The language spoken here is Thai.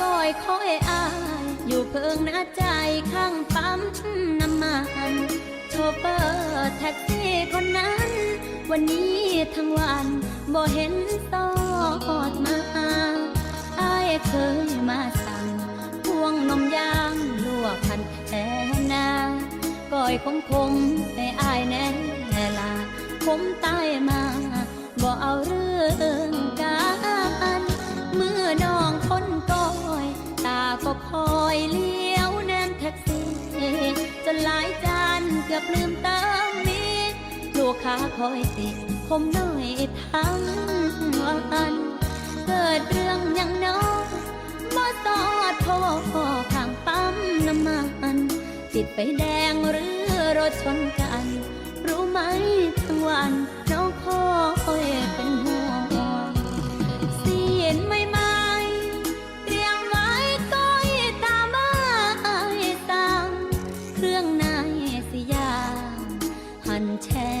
ก้อยคอยอายอยู่เพิงหน้าใจข้างปั๊มน้ำมันโชเฟอร์แท็กซี่คนนั้น วันนี้ทั้งวันบ่เห็นตอดมาอายเคยมาสั่งพวงนมยางลวกพันแค่นาก้อยคงคงให้อายแน่ลาผมตายมาบ่เอาเรื่อง อบลืมตามมิตรลูกค้าคอยติดผมหน่อยทั้งวัน เกิดเรื่องอย่างน้องบ่ตอดโทรข้างปั๊มน้ำมัน ติดไปแดงหรือรถชนกัน content.